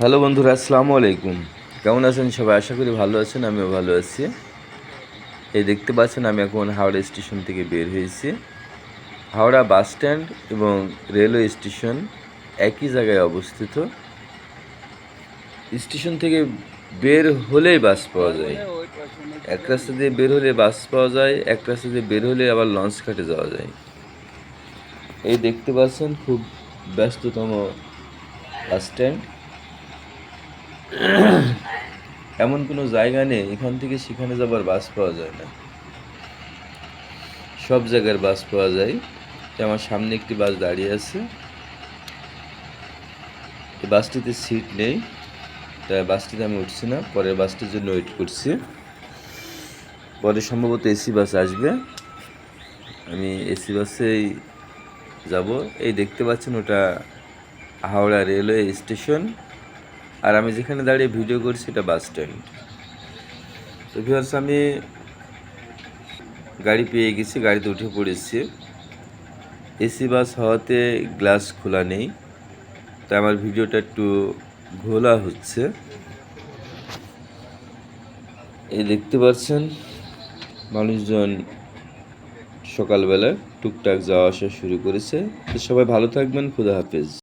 Hello বন্ধুরা, আসসালামু আলাইকুম। কেমন আছেন সবাই? আশা করি ভালো আছেন, আমিও ভালো আছি। এই দেখতে পাচ্ছেন, আমি এখন হাওড়া স্টেশন থেকে বের হয়েছি। হাওড়া বাস স্ট্যান্ড এবং রেলওয়ে স্টেশন একই জায়গায় অবস্থিত। স্টেশন থেকে বের হলেই বাস পাওয়া যায়। এক রাস্তা দিয়ে বের হলে বাস পাওয়া যায়, এক রাস্তা দিয়ে বের হলে আবার লঞ্চ ঘাটে যাওয়া যায়। এই দেখতে পাচ্ছেন, খুব ব্যস্ততম বাস স্ট্যান্ড। এমন কোনো জায়গা নেই, এখান থেকে সেখানে যাবার বাস পাওয়া যায় না। সব জায়গার বাস পাওয়া যায়। তো আমার সামনে একটি বাস দাঁড়িয়ে আছে। বাসটিতে সিট নেই। তাই বাসটিতে আমি উঠছি না। পরের বাসটির জন্য ওয়েট করছি। পরে সম্ভবত এসি বাস আসবে। আমি এসি বাসেই যাব। এই দেখতে পাচ্ছেন ওটা হাওড়া রেলওয়ে স্টেশন। আর আমি যেখানে দাঁড়িয়ে ভিডিও করছি এটা বাস স্ট্যান্ড তো ভিউয়ার্স আমি গাড়ি পেয়ে গেছি, গাড়িতে উঠে পড়েছি। এসি বাস হওয়াতে গ্লাস খোলা নেই, তাই আমার ভিডিওটা একটু ঘোলা হচ্ছে। এই দেখতে পাচ্ছেন, মানুষজন সকালবেলা টুকটাক যাওয়া আসা শুরু করেছে। তো সবাই ভালো থাকবেন, খুদা হাফেজ।